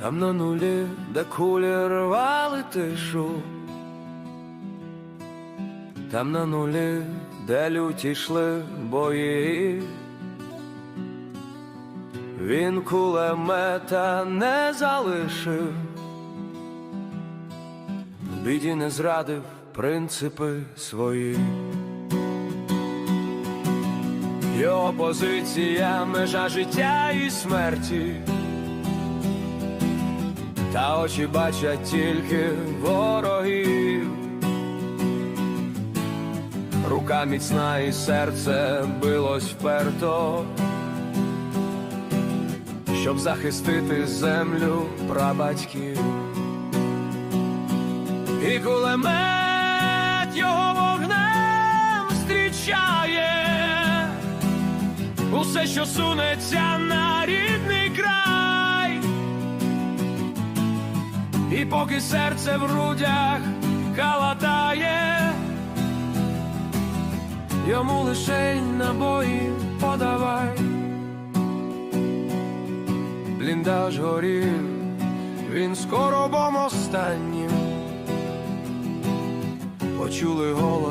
Там на нулі, де кулі рвали тишу, там на нулі, де люті йшли бої, він кулемета не залишив, біді не зрадив принципи свої. Його позиція межа життя і смерті. Та очі бачать тільки ворогів. Рука міцна і серце билось вперто, щоб захистити землю прабатьків. І кулемет його вогнем зустрічає усе, що сунеться на рідний І поки серце в грудях калатає, йому лише набої подавай. Бліндаж горів, він скоро бом останнім. Почули голос.